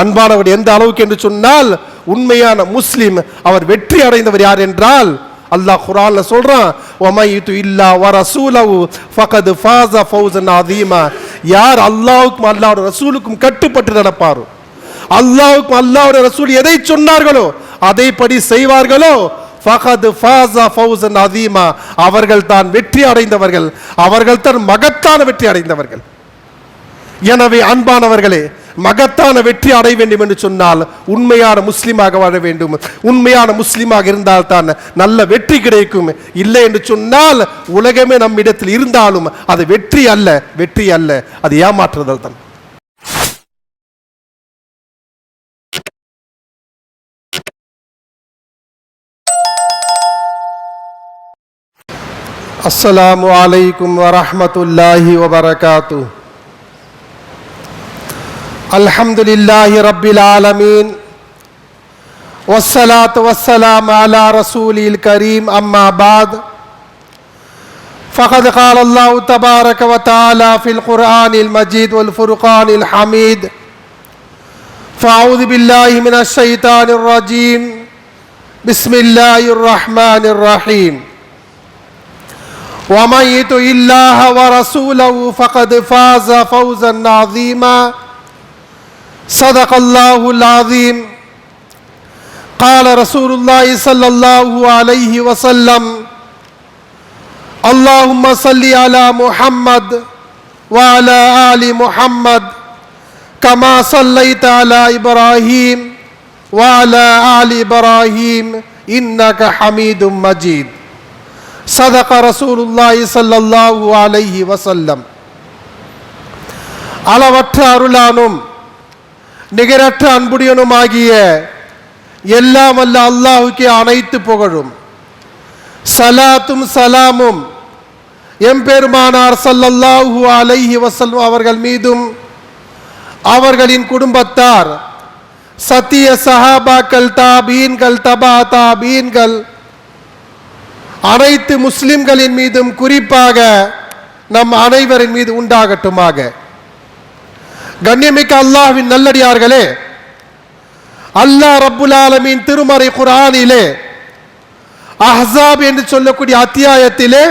அன்பானவர் எந்த அளவுக்கு என்று சொன்னால் உண்மையான முஸ்லீம் அவர் வெற்றி அடைந்தவர் யார் என்றால் அல்லாஹ் குரான்ல சொல்றான் ஒமையித்து இல்லா வ ரசூலஹு ஃபகத் ஃபாஸ ஃபௌஸன் அதீமா யார் அல்லாஹ்வுக்கும் அல்லாஹ்வுடைய ரசூலுக்கும் கட்டுப்பட்டு நடப்பாரோ அல்லாஹ்வுக்கும் அல்லாஹ்வுடைய ரசூல் எதை சொன்னார்களோ அதைப்படி செய்வார்களோ ஃபகது ஃபாஸ ஃபௌசன் அதீமா அவர்கள் தான் வெற்றி அடைந்தவர்கள் அவர்கள் தான் மகத்தான வெற்றி அடைந்தவர்கள். எனவே அன்பானவர்களே மகத்தான வெற்றி அடைய வேண்டும் என்று சொன்னால் உண்மையான முஸ்லீமாக வாழ வேண்டும். உண்மையான முஸ்லீமாக இருந்தால் தான் நல்ல வெற்றி கிடைக்கும். இல்லை என்று சொன்னால் உலகமே நம்மிடத்தில் இருந்தாலும் அது வெற்றி அல்ல வெற்றி அல்ல. அது ஏமாற்றுதல் தான். அஸ்ஸலாமு அலைக்கும் வரஹ்மத்துல்லாஹி வபரகாத்து الحمد لله رب العالمين والصلاة والسلام على رسوله الكريم أما بعد فقد قال الله تبارك وتعالى في القرآن المجيد والفرقان الحميد فأعوذ بالله من الشيطان الرجيم بسم الله الرحمن الرحيم ومن يطع الله ورسوله فقد فاز فوزا عظيما صدق الله العظيم قال رسول الله صلى الله عليه وسلم اللهم صل على محمد وعلى ال محمد كما صليت على ابراهيم وعلى ال ابراهيم انك حميد مجيد صدق رسول الله صلى الله عليه وسلم அளவற்ற அருளானும் நிகரற்ற அன்புடையனுமாகிய எல்லாம் அல்ல அல்லாஹுக்கே அனைத்து புகழும். சலாத்தும் சலாமும் எம்பெருமானார் சல்லல்லாஹு அலைஹி வஸல்லம் அவர்கள் மீதும் அவர்களின் குடும்பத்தார் சத்திய சஹாபாக்கள் தாபீன்கள் தபா தாபீன்கள் அனைத்து முஸ்லிம்களின் மீதும் குறிப்பாக நம் அனைவரின் மீது உண்டாகட்டுமாக. கண்ணியமிக்க அல்லாஹ்வின் நல்லடியார்களே அல்லாஹ் ரப்புல் ஆலமீன் திருமறை குர்ஆனிலே அஹ்ஸாப் என்று சொல்லக்கூடிய அத்தியாயத்திலே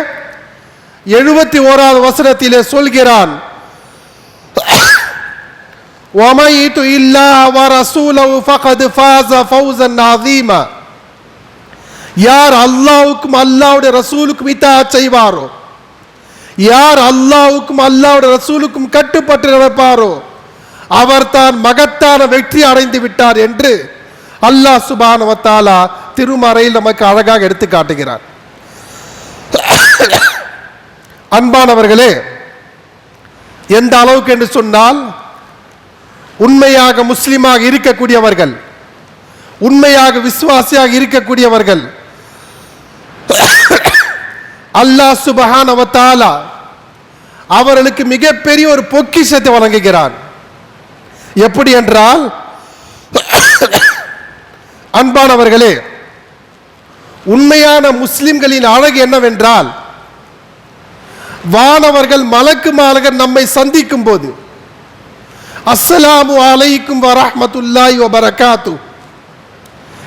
எழுபத்தி ஓராவது வசனத்திலே சொல்கிறான் وَمَن يُطِعِ اللَّهَ وَرَسُولَهُ فَقَدْ فَازَ فَوْزًا عَظِيمًا யார் அல்லாஹ்வுக்கும் அல்லாஹ்வுடைய ரசூலுக்கும் இத்தாஅத் செய்வாரோ யார் அல்லாஹ்வுக்கும் அல்லாஹ்வுடைய ரசூலுக்கும் கட்டுப்பட்டு நடப்பாரோ அவர் தான் மகத்தான வெற்றி அடைந்து விட்டார் என்று அல்லாஹ் சுபானவத்தாலா திருமறையில் நமக்கு அழகாக எடுத்து காட்டுகிறார். அன்பானவர்களே எந்த அளவுக்கு என்று சொன்னால் உண்மையாக முஸ்லீமாக இருக்கக்கூடியவர்கள் உண்மையாக விசுவாசியாக இருக்கக்கூடியவர்கள் அல்லாஹ் சுபஹான் அவத்தாலா அவர்களுக்கு மிகப்பெரிய ஒரு பொக்கிஷத்தை வழங்குகிறான் எப்படி என்றால் அன்பானவர்களே உண்மையான முஸ்லிம்களின் அழகு என்னவென்றால் வானவர்கள் மலக்கு மாலகர் நம்மை சந்திக்கும் போது அஸ்ஸலாமு அலைக்கும் வரஹ்மத்துல்லாஹி வபரகாத்து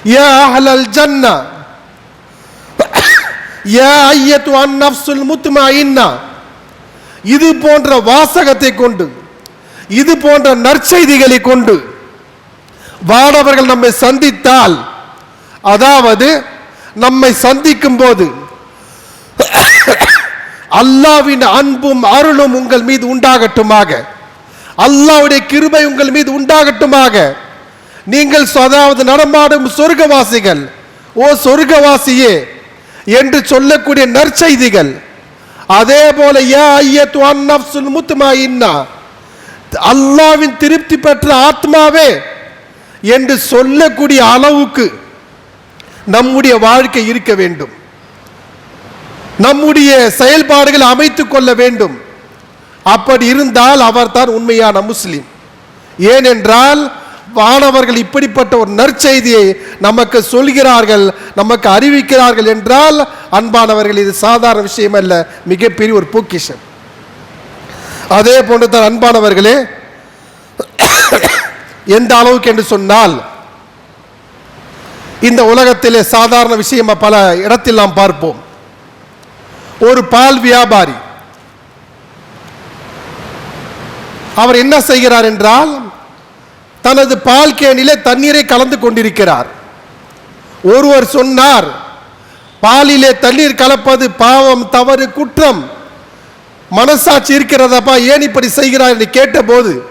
யா அஹ்லல் ஜன்னா யா ஐயத்து அன் இது போன்ற வாசகத்தை கொண்டு இது போன்ற நற்செய்திகளை கொண்டு வானவர்கள் நம்மை சந்தித்தால் அதாவது நம்மை சந்திக்கும் போது அல்லாவின் அன்பும் அருளும் உங்கள் மீது உண்டாகட்டுமாக. அல்லாவுடைய கிருபை உங்கள் மீது உண்டாகட்டுமாக. நீங்கள் அதாவது நடமாடும் சொர்க்கவாசிகள் ஓ சொர்க்கவாசியே என்று சொல்லக்கூடிய நற்செய்திகள். அதே போல ஏ ஐயத்து அன் முத்துமா இன்னா அல்லாவின் திருப்தி பெற்ற ஆத்மாவே என்று சொல்லக்கூடிய அளவுக்கு நம்முடைய வாழ்க்கை இருக்க வேண்டும். நம்முடைய செயல்பாடுகளை அமைத்து கொள்ள வேண்டும். அப்படி இருந்தால் அவர்தான் உண்மையான முஸ்லீம். ஏனென்றால் வானவர்கள் இப்படிப்பட்ட ஒரு நற்செய்தியை நமக்கு சொல்கிறார்கள் நமக்கு அறிவிக்கிறார்கள் என்றால் அன்பானவர்கள் இது சாதாரண விஷயம் அல்ல மிகப்பெரிய ஒரு பொக்கிஷம். அதே போன்று தான் அன்பானவர்களே எந்த அளவுக்கு என்று சொன்னால் இந்த உலகத்திலே சாதாரண விஷயம் பல இடத்தில் நாம் பார்ப்போம். ஒரு பால் வியாபாரி அவர் என்ன செய்கிறார் என்றால் தனது பால் கேனிலே தண்ணீரை கலந்து கொண்டிருக்கிறார். ஒருவர் சொன்னார் பாலிலே தண்ணீர் கலப்பது பாவம் தவறு குற்றம். மனசாட்சி இருக்கிறதப்பா ஏன் இப்படி செய்கிறார் என்று கேட்டபோது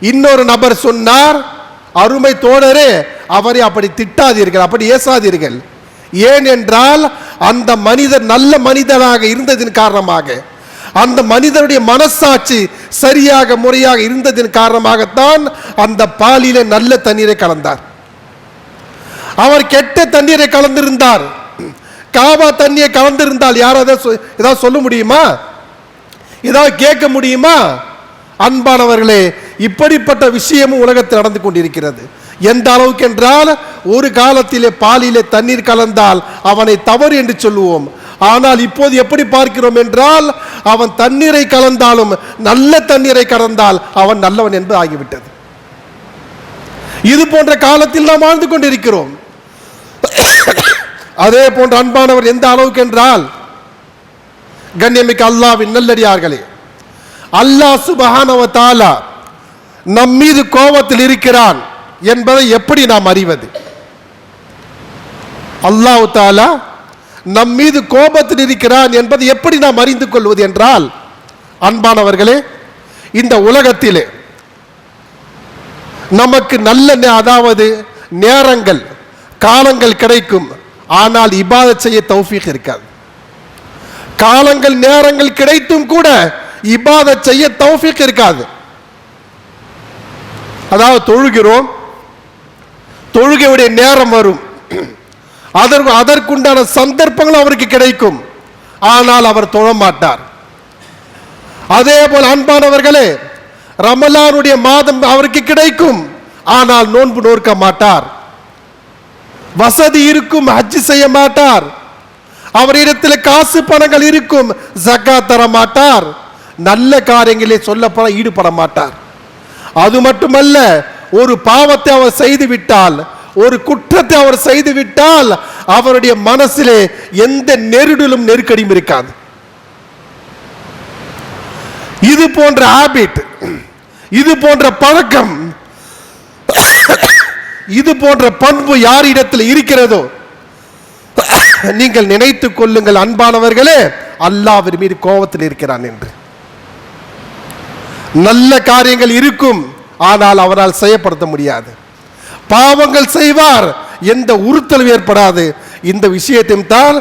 இன்னொரு நபர் சொன்னார் அருமை தோழரே அவரை அப்படி திட்டாதீர்கள் அப்படி ஏசாதீர்கள். ஏன் என்றால் அந்த மனிதர் நல்ல மனிதனாக இருந்ததின் காரணமாக அந்த மனிதனுடைய மனசாட்சி சரியாக முறையாக இருந்ததின் காரணமாகத்தான் அந்த பாலிலே நல்ல தண்ணீரை கலந்தார். அவர் கெட்ட தண்ணீரை கலந்திருந்தார். காபா தண்ணியை கலந்திருந்தால் யாராவது சொ- ஏதாவது சொல்ல முடியுமா? ஏதாவது கேட்க முடியுமா? அன்பானவர்களே இப்படிப்பட்ட விஷயமும் உலகத்தில் நடந்து கொண்டிருக்கிறது. எந்த அளவுக்கு என்றால் ஒரு காலத்திலே பாலிலே தண்ணீர் கலந்தால் அவனை தவறு என்று சொல்லுவோம். ஆனால் இப்போது எப்படி பார்க்கிறோம் என்றால் அவன் தண்ணீரை கலந்தாலும் நல்ல தண்ணீரை கலந்தால் அவன் நல்லவன் என்று ஆகிவிட்டது. இது போன்ற காலத்தில் நாம் வாழ்ந்து கொண்டிருக்கிறோம். அதே போன்ற அன்பானவர் எந்த அளவுக்கு என்றால் கண்ணியமிக்க அல்லாவின் நல்லடியார்களே அல்லாஹ் சுபஹானவ தாலா நம் மீது கோபத்தில் இருக்கிறான் என்பதை எப்படி நாம் அறிவது? அல்லாஹ் தாலா நம் மீது கோபத்தில் இருக்கிறான் என்பதை எப்படி நாம் அறிந்து கொள்வது என்றால் அன்பானவர்களே இந்த உலகத்திலே நமக்கு நல்ல அதாவது நேரங்கள் காலங்கள் கிடைக்கும் ஆனால் இபாத செய்ய தௌஃபீக் இருக்காது. காலங்கள் நேரங்கள் கிடைத்தும் கூட இபாத செய்ய தௌஃபிக் இருக்காது. அதாவது தொழுகிறோம் தொழுகையுடைய நேரம் வரும். அதற்கு அதற்குண்டான சந்தர்ப்பங்கள் அவருக்கு கிடைக்கும். ஆனால் அவர் தொழ மாட்டார் அதே போல் அன்பானவர்களே ரமலானுடைய மாதம் அவருக்கு கிடைக்கும். ஆனால் நோன்பு நோக்க மாட்டார். வசதி இருக்கும் ஹஜ் செய்ய மாட்டார். அவரிடத்தில் காசு பணங்கள் இருக்கும். ஜக்கா தர மாட்டார். நல்ல காரியங்களில் சொல்லப்பட ஈடுபட மாட்டார். அது மட்டுமல்ல ஒரு பாவத்தை அவர் செய்து விட்டால் ஒரு குற்றத்தை அவர் செய்து விட்டால் அவருடைய மனசிலே எந்த நெருடலும் நெருக்கடியும் இருக்காது. இது போன்ற ஹாபிட் இது போன்ற பழக்கம் இது போன்ற பண்பு யாரிடத்தில் இருக்கிறதோ நீங்கள் நினைத்துக் கொள்ளுங்கள் அன்பானவர்களே அல்லாஹ்வின் மீது கோபத்தில் இருக்கிறான் என்று. நல்ல காரியங்கள் இருக்கும் ஆனால் அவரால் செய்யப்படுத்த முடியாது. பாவங்கள் செய்வார் எந்த உறுத்தலும் ஏற்படாது. இந்த விஷயத்தையும் தான்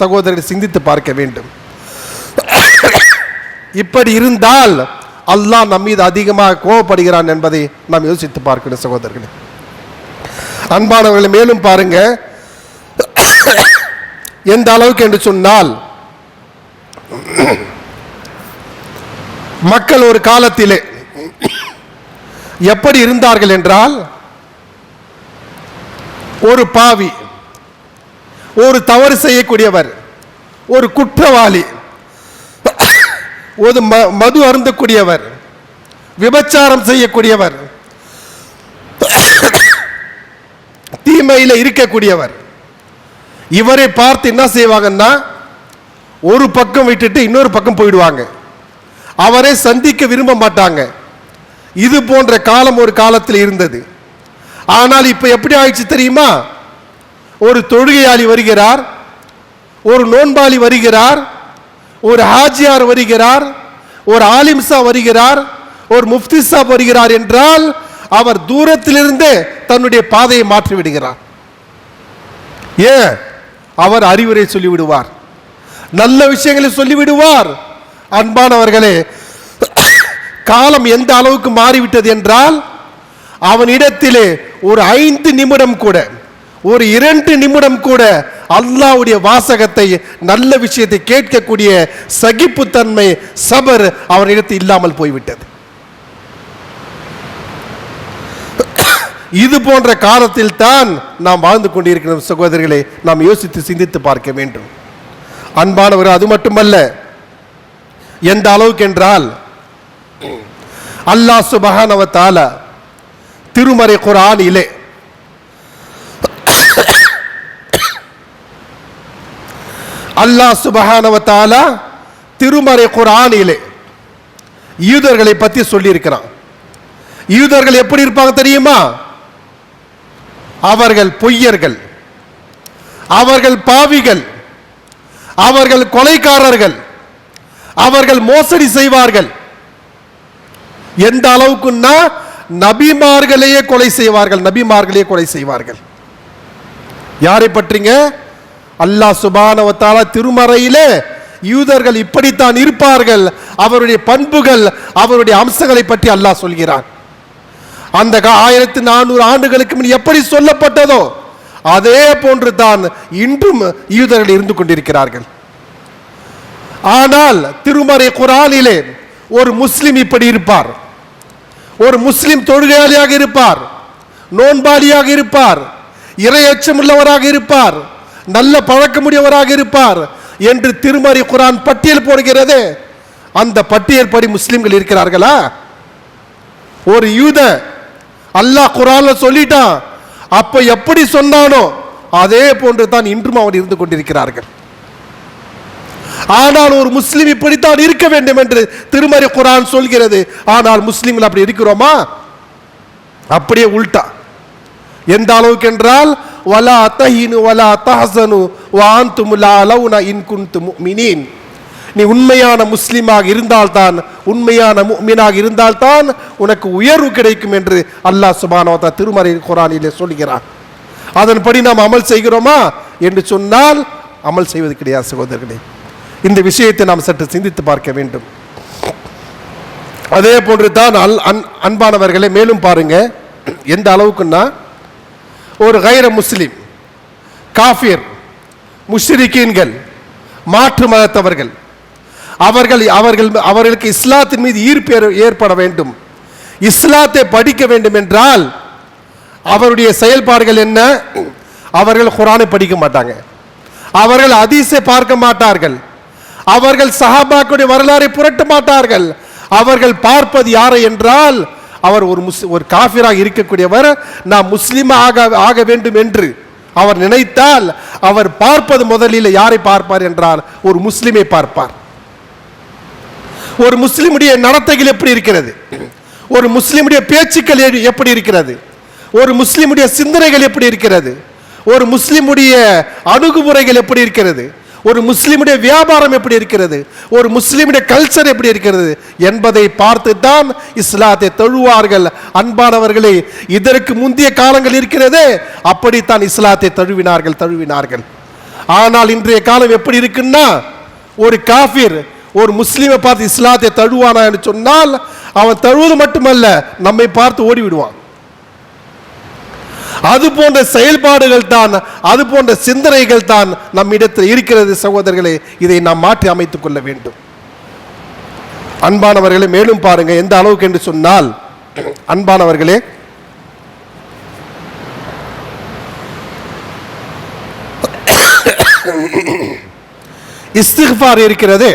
சகோதரர் சிந்தித்து பார்க்க வேண்டும். இப்படி இருந்தால் அல்லாஹ் நம் மீது அதிகமாக கோபப்படுகிறான் என்பதை நாம் யோசித்து பார்க்கணும் சகோதரர்களே. அன்பானவர்களை மேலும் பாருங்க. எந்த அளவுக்கு என்று சொன்னால் மக்கள் ஒரு காலத்திலே எப்படி இருந்தார்கள் என்றால் ஒரு பாவி ஒரு தவறு செய்யக்கூடியவர் ஒரு குற்றவாளி ஒரு ம- மது அருந்தக்கூடியவர் விபச்சாரம் செய்யக்கூடியவர் தீமையில் இருக்கக்கூடியவர் இவரை பார்த்து என்ன செய்வாங்கன்னா ஒரு பக்கம் விட்டுட்டு இன்னொரு பக்கம் போயிடுவாங்க. அவரை சந்திக்க விரும்ப மாட்டாங்க. இது போன்ற காலம் ஒரு காலத்தில் இருந்தது. ஆனால் இப்போ எப்படி ஆயிடுச்சு தெரியுமா? ஒரு தொழுகையாளி வருகிறார் ஒரு நோன்பாளி வருகிறார் ஒரு ஹாஜியார் வருகிறார் ஒரு ஆலிம்சா வருகிறார் ஒரு முஃப்தி சாப் வருகிறார் என்றால் அவர் தூரத்திலிருந்தே தன்னுடைய பாதையை மாற்றி விடுகிறார். ஏன்? அவர் அறிவுரை சொல்லிவிடுவார். நல்ல விஷயங்களை சொல்லிவிடுவார். அன்பானவர்களே காலம் எந்த அளவுக்கு மாறிவிட்டது என்றால் அவனிடத்திலே ஒரு ஐந்து நிமிடம் கூட ஒரு இரண்டு நிமிடம் கூட அல்லாவுடைய வாசகத்தை நல்ல விஷயத்தை கேட்கக்கூடிய சகிப்புத்தன்மை சபர் அவனிடத்தில் இல்லாமல் போய்விட்டது. இது போன்ற காலத்தில் தான் நாம் வாழ்ந்து கொண்டிருக்கிறோம் சகோதரிகளை நாம் யோசித்து சிந்தித்து பார்க்க வேண்டும். அன்பானவர் அது மட்டுமல்ல எந்த அளவுக்கு என்றால் அல்லாஹ் சுபஹானவ தஆலா திருமறை குரானிலே அல்லாஹ் சுபஹானவ தஆலா திருமறை குரானிலே யூதர்களை பத்தி சொல்லியிருக்கிறான். யூதர்கள் எப்படி இருப்பாங்க தெரியுமா? அவர்கள் பொய்யர்கள் அவர்கள் பாவிகள் அவர்கள் கொலைக்காரர்கள் அவர்கள் மோசடி செய்வார்கள். எந்த அளவுக்குன்னா நபிமார்களையே கொலை செய்வார்கள் நபிமார்களையே கொலை செய்வார்கள். யாரை பற்றிங்க? அல்லாஹ் சுபானவத்தால திருமறையிலே யூதர்கள் இப்படித்தான் இருப்பார்கள். அவருடைய பண்புகள் அவருடைய அம்சங்களை பற்றி அல்லாஹ் சொல்கிறான். அந்த ஆயிரத்தி நானூறு ஆண்டுகளுக்கு முன் எப்படி சொல்லப்பட்டதோ அதே போன்று தான் இன்றும் யூதர்கள் இருந்து கொண்டிருக்கிறார்கள். ஆனால் திருமறை குரானிலே ஒரு முஸ்லிம் இப்படி இருப்பார். ஒரு முஸ்லிம் தொழுகையாளியாக இருப்பார் நோன்பாளியாக இருப்பார் இரையச்சம் உள்ளவராக இருப்பார் நல்ல பழக்கமுடையவராக இருப்பார் என்று திருமறை குரான் பட்டியல் போடுகிறது. அந்த பட்டியல் படி முஸ்லிம்கள் இருக்கிறார்களா? ஒரு யூத அல்லாஹ் குரான்ல சொல்லிட்டான். அப்ப எப்படி சொன்னானோ அதே போன்று தான் இன்றும் அவர் இருந்து கொண்டிருக்கிறார்கள். ஆனால் ஒரு முஸ்லீம் இப்படித்தான் இருக்க வேண்டும் என்று திருமறை குரான் சொல்கிறது. ஆனால் முஸ்லீம்கள் அப்படி இருக்கிறோமா? அப்படியே உள்டா. எந்த அளவுக்கு என்றால் வலா தஹினு வலா தஹசனு வாந்தும் லா லவுனா இன் குன்து முஃமினீன் நீ உண்மையான முஸ்லீமாக இருந்தால்தான் உண்மையான முஃமினாக இருந்தால்தான் உனக்கு உயர்வு கிடைக்கும் என்று அல்லாஹ் சுப்ஹானஹு திருமறை குரானிலே சொல்கிறான். அதன்படி நாம் அமல் செய்கிறோமா என்று சொன்னால் அமல் செய்வது கிடையாது சகோதரர்களே. இந்த விஷயத்தை நாம் சற்று சிந்தித்து பார்க்க வேண்டும். அதே போன்று தான் அல் அன் அன்பானவர்களை மேலும் பாருங்க. எந்த அளவுக்குன்னா ஒரு கைர முஸ்லீம் காஃபிர் முஷ்ரிக்கீன்கள் மாற்று மதத்தவர்கள் அவர்கள் அவர்கள் அவர்களுக்கு இஸ்லாத்தின் மீது ஈர்ப்பு ஏற- ஏற்பட வேண்டும். இஸ்லாத்தை படிக்க வேண்டும் என்றால் அவருடைய செயல்பாடுகள் என்ன? அவர்கள் குரானை படிக்க மாட்டாங்க. அவர்கள் அதிசை பார்க்க மாட்டார்கள். அவர்கள் சஹாபாக்குடைய வரலாறை புரட்ட மாட்டார்கள். அவர்கள் பார்ப்பது யாரை என்றால் அவர் ஒரு முஸ் ஒரு காஃபிராக இருக்கக்கூடியவர் நான் முஸ்லீம் ஆக ஆக வேண்டும் என்று அவர் நினைத்தால் அவர் பார்ப்பது முதலில் யாரை பார்ப்பார் என்றால் ஒரு முஸ்லீமை பார்ப்பார். ஒரு முஸ்லீமுடைய நடத்தைகள் எப்படி இருக்கிறது? ஒரு முஸ்லிமுடைய பேச்சுக்கள் எப்படி இருக்கிறது? ஒரு முஸ்லிமுடைய சிந்தனைகள் எப்படி இருக்கிறது? ஒரு முஸ்லிமுடைய அணுகுமுறைகள் எப்படி இருக்கிறது? ஒரு முஸ்லிமுடைய வியாபாரம் எப்படி இருக்கிறது? ஒரு முஸ்லிமுடைய கல்ச்சர் எப்படி இருக்கிறது? என்பதை பார்த்து தான் இஸ்லாத்தை தழுவார்கள் அன்பானவர்களே இதற்கு முந்தைய காலங்கள் இருக்கிறதே அப்படித்தான் இஸ்லாத்தை தழுவினார்கள் தழுவினார்கள். ஆனால் இன்றைய காலம் எப்படி இருக்குன்னா ஒரு காஃபிர் ஒரு முஸ்லீமை பார்த்து இஸ்லாத்தை தழுவானா என்று சொன்னால் அவன் தழுவது மட்டுமல்ல நம்மை பார்த்து ஓடி விடுவான் அது போன்ற செயல்பாடுகள் தான் அது போன்ற சிந்தனைகள் தான் நம்மிடத்தில் இருக்கிறது சகோதரர்களே இதை நாம் மாற்றி அமைத்துக் கொள்ள வேண்டும். அன்பானவர்களே மேலும் பாருங்க எந்த அளவுக்கு என்று சொன்னால் அன்பானவர்களே இஸ்திஃபார் இருக்கிறது.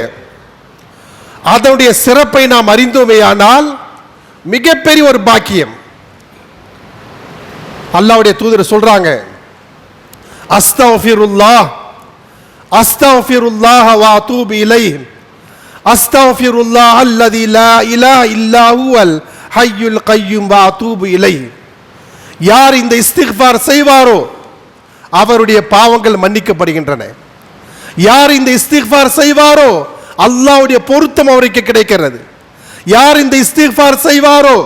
அதனுடைய சிறப்பை நாம் அறிந்தோமேயானால் மிகப்பெரிய ஒரு பாக்கியம். அல்லாவுடைய தூதர் சொல்றாங்க அஸ்தஃபிருல்லாஹ் அஸ்தஃபிருல்லாஹ வா தூபு இலை அஸ்தஃபிருல்லாஹ் அல்லதி லா இலா இல்லா ஹுவல் ஹையுல் கையும் வா தூபு இலை யார் இந்த இஸ்திஃபார் செய்வாரோ அவருடைய பாவங்கள் மன்னிக்கப்படுகின்றன. யார் இந்த இஸ்திஃபார் செய்வாரோ அல்லாஹ்வுடைய பொருத்தம் அவருக்கு கிடைக்கிறது. யார் இந்த இஸ்திஃபார் செய்வாரோ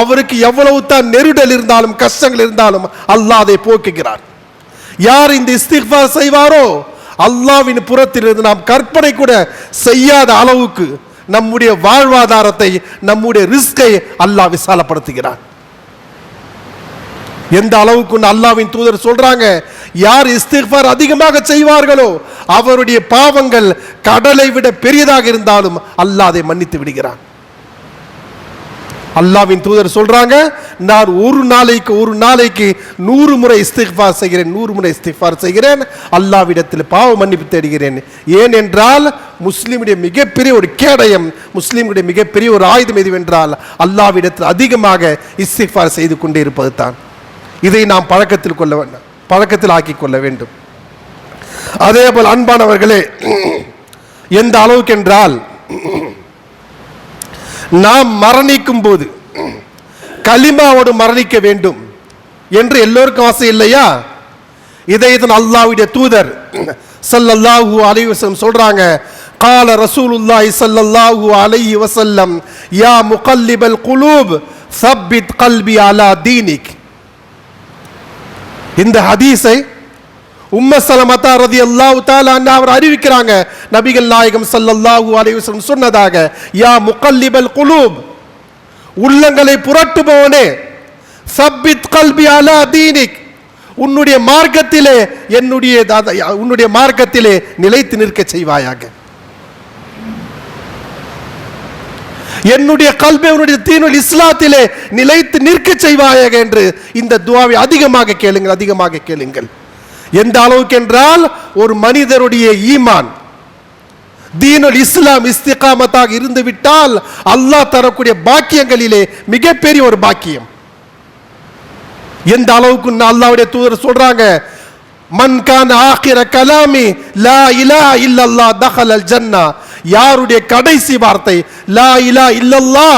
அவருக்கு எவ்வளவு தான் நெருடல் இருந்தாலும் கஷ்டங்கள் இருந்தாலும் அல்லாஹ் அதை போக்குகிறார். யார் இந்த இஸ்திஃபார் செய்வாரோ அல்லாஹ்வின் புறத்திலிருந்து நாம் கற்பனை கூட செய்யாத அளவுக்கு நம்முடைய வாழ்வாதாரத்தை நம்முடைய ரிஸ்கை அல்லாஹ் விசாலப்படுத்துகிறார் எந்த அளவுக்கு அல்லாவின் தூதர் சொல்றாங்க? யார் இஸ்திஃபார் அதிகமாக செய்வார்களோ அவருடைய பாவங்கள் கடலை விட பெரியதாக இருந்தாலும் அல்லாஹ் அதை மன்னித்து விடுகிறான். அல்லாவின் தூதர் சொல்றாங்க நான் ஒரு நாளைக்கு ஒரு நாளைக்கு நூறு முறை இஸ்திஃபார் செய்கிறேன் நூறு முறை இஸ்திஃபார் செய்கிறேன். அல்லாவிடத்தில் பாவ மன்னிப்பு தேடுகிறேன். ஏனென்றால் முஸ்லீமுடைய மிகப்பெரிய ஒரு கேடயம் முஸ்லீமுடைய மிகப்பெரிய ஒரு ஆயுதம் எதுவென்றால் அல்லாவிடத்தில் அதிகமாக இஸ்திஃபார் செய்து கொண்டே இருப்பது தான் இதை நாம் பழக்கத்தில் கொள்ள வேண்டும் பழக்கத்தில் ஆக்கி கொள்ள வேண்டும். அதே போல் அன்பானவர்களே எந்த அளவுக்கு என்றால் நாம் மரணிக்கும் போது களிமாவோடு மரணிக்க வேண்டும் என்று எல்லோருக்கும் ஆசை இல்லையா? இதை இதன் அல்லாவுடைய தூதர் சல்லல்லாஹு அலி வசல்லம் சொல்றாங்க. கால ரசூலுல்லாஹி சல்லல்லாஹு அலைஹி வசல்லம் யா முகல்லிபல் குலூப் சப்பித் கல்பி அலா தீனிக். இந்த ஹதீஸை உம்ம சலமதா ரதி அல்லாஹு தாலா அவர் அறிவிக்கிறாங்க. நபிகள் நாயகம் சல்லல்லாஹு அலைவசம் சொன்னதாக யா முக்கல்லிபல் குலூப் உள்ளங்களை புரட்டுபவனே சப்பித் கல்பி அலா தீனிக் உன்னுடைய மார்க்கத்திலே என்னுடைய உன்னுடைய மார்க்கத்திலே நிலைத்து நிற்க செய்வாயாக. என்னுடைய கல்வி உன்னுடைய தீனுல் இஸ்லாத்திலே நிலைத்து நிற்க செய்வாயாக என்று இந்த துவாவை அதிகமாக கேளுங்கள் அதிகமாக கேளுங்கள். எந்த அளவுக்கு என்றால் ஒரு மனிதருடைய ஈமான் தீனுல் இஸ்லாம் இஸ்திகாமத்தாக இருந்து விட்டால் அல்லாஹ் தரக்கூடிய பாக்கியங்களிலே மிகப்பெரிய ஒரு பாக்கியம். எந்த அளவுக்கு அல்லாவுடைய தூதர் சொல்றாங்க மன்கான் ஆகிர கலாமி லா இலா இல்லல்லா தஹல் அல் ஜன்னா யாருடைய கடைசி வார்த்தை? லா இலா இல்லல்லா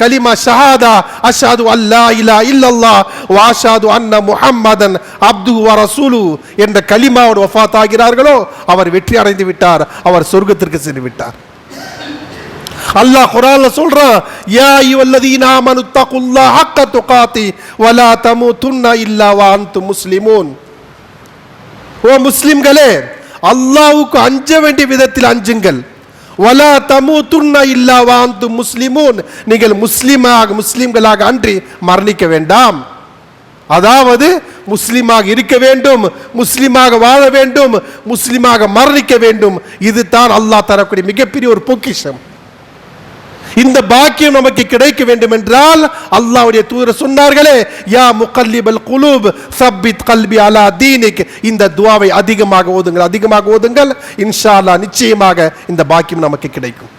கலிமா ஷஹாதா. அஷாது அல்லா இலா இல்லல்லா வாஷாது அன்ன முஹம்மதன் அப்து வரசூலு என்ற கலிமாவோடு ஒஃபாத் ஆகிறார்களோ அவர் வெற்றி அடைந்து விட்டார். அவர் சொர்க்கத்திற்கு சென்று விட்டார். அல்லாஹ் குரான்ல சொல்றான் யா ஐயுவல்லதீன ஆமனு தகுல்லா ஹக்க துகாத்தி. வலா தமூதுன்ன இல்லா வ அன்தும் முஸ்லிமூன். ஓ முஸ்லிம்களே அல்லாஹ்வுக்கு அஞ்ச வேண்டிய விதத்தில் அஞ்சுங்கள். வலா தமூதுன்ன இல்லா வாந்து அன்தும் முஸ்லிமூன். நீங்கள் முஸ்லீமாக முஸ்லீம்களாக அன்றி மரணிக்க வேண்டாம். அதாவது முஸ்லீமாக இருக்க வேண்டும் முஸ்லீமாக வாழ வேண்டும் முஸ்லீமாக மரணிக்க வேண்டும். இதுதான் அல்லாஹ் தரக்கூடிய மிகப்பெரிய ஒரு பொக்கிஷம். இந்த பாக்கியம் நமக்கு கிடைக்க வேண்டும் என்றால் அல்லாவுடைய தூதர் சொன்னார்களே யா முகல்லிபல் குலூப் சப்பித் கல்வி அலா தீனிக். இந்த துவாவை அதிகமாக ஓதுங்கள் அதிகமாக ஓதுங்கள். இன்ஷா அல்லாஹ் நிச்சயமாக இந்த பாக்கியம் நமக்கு கிடைக்கும்.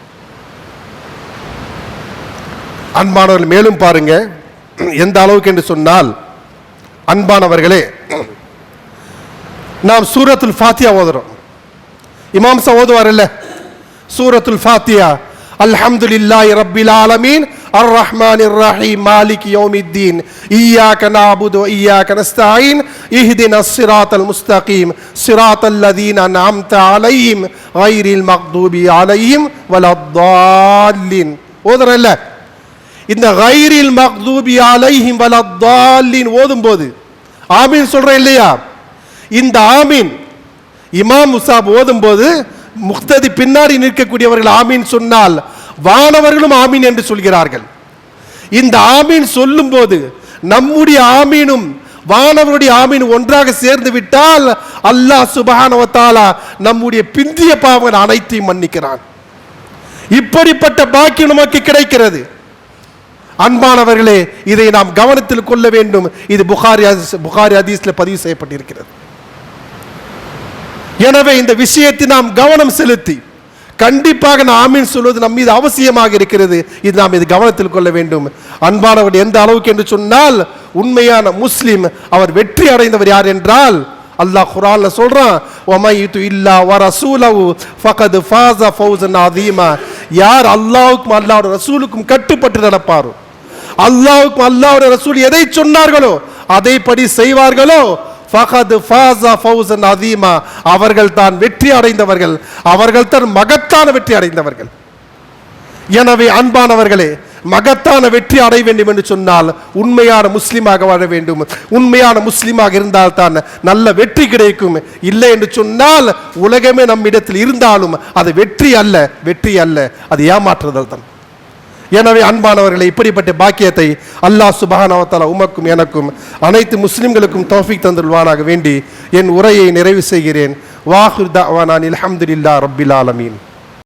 அன்பானவர்கள் மேலும் பாருங்க. எந்த அளவுக்கு என்று சொன்னால் அன்பானவர்களே நாம் சூரத்துல் ஃபாத்தியா ஓதுறோம். இமாம்சா ஓதுவார் இல்லை? சூரத்துல் ஃபாத்தியா அல்ஹம்துலில்லாஹி ரப்பில் ஆலமீன். அர் ரஹ்மான் ரஹீம் மாலிக் யோமித்தீன். ஈயாக நாபுது ஈயாக நஸ்தாயின் இஹ்தின் அஸ்ஸிராத்தல் முஸ்தகீம். சிராத்தல் லதீன் அன்அம்த அலைஹிம். கைரில் மக்தூபி அலைஹிம். வலத்தாலின் ஓதுறல்ல? இந்த கைரில் மக்தூபி அலைஹிம் வலத்தாலின் ஓதும்போது ஆமீன் சொல்கிறேன் இல்லையா? இந்த ஆமீன் இமாம் முசாப் ஓதும்போது முக்ததி பின்னாடி நிற்கக்கூடியவர்கள் ஆமீன் சொன்னால் வானவர்களும் ஆமீன் என்று சொல்கிறார்கள். இந்த ஆமீன் சொல்லும் போது நம்முடைய ஆமீனும் வானவருடைய ஆமீன் ஒன்றாக சேர்ந்து விட்டால் அல்லாஹ் சுபானவத்தாலா நம்முடைய பிந்திய பாவங்கள் அனைத்தையும் மன்னிக்கிறான். இப்படிப்பட்ட பாக்கியம் நமக்கு கிடைக்கிறது. அன்பானவர்களே இதை நாம் கவனத்தில் கொள்ள வேண்டும். இது புகாரி புகாரி ஹதீஸ்ல பதிவு செய்யப்பட்டிருக்கிறது. எனவே இந்த விஷயத்தை நாம் கவனம் செலுத்தி கண்டிப்பாக நான் ஆமீன் சொல்வது நம் மீது அவசியமாக இருக்கிறது. இது நாம் இது கவனத்தில் கொள்ள வேண்டும். அன்பானவர் எந்த அளவுக்கு என்று சொன்னால் உண்மையான முஸ்லீம் அவர் வெற்றி அடைந்தவர் யார் என்றால் அல்லாஹ் குரான்ல சொல்றான் ஒமையித்து இல்லா வ ரசூலஹு ஃபகத் ஃபாஸ அதீமா யார் அல்லாவுக்கும் அல்லாவோட ரசூலுக்கும் கட்டுப்பட்டு நடப்பாரோ? அல்லாவுக்கும் அல்லாவோட ரசூல் எதை சொன்னார்களோ அதைப்படி செய்வார்களோ ஃபஹது ஃபாசா ஃபவுசன் அதீமா அவர்கள் தான் வெற்றி அடைந்தவர்கள். அவர்கள் தான் மகத்தான வெற்றி அடைந்தவர்கள். எனவே அன்பானவர்களே மகத்தான வெற்றி அடைய வேண்டும் என்று சொன்னால் உண்மையான முஸ்லீமாக வாழ வேண்டும். உண்மையான முஸ்லீமாக இருந்தால் தான் நல்ல வெற்றி கிடைக்கும். இல்லை என்று சொன்னால் உலகமே நம்மிடத்தில் இருந்தாலும் அது வெற்றி அல்ல வெற்றி அல்ல. அது ஏமாற்றுதல் தான் எனவே அன்பானவர்களை இப்படிப்பட்ட பாக்கியத்தை அல்லாஹ் சுபஹானஹு உமக்கும் எனக்கும் அனைத்து முஸ்லிம்களுக்கும் தௌஃபிக் தந்துள்வானாக வேண்டி என் உரையை நிறைவு செய்கிறேன். வாஹிர் தஅவானா அலமதுல்லா ரபில் ஆலமீன்.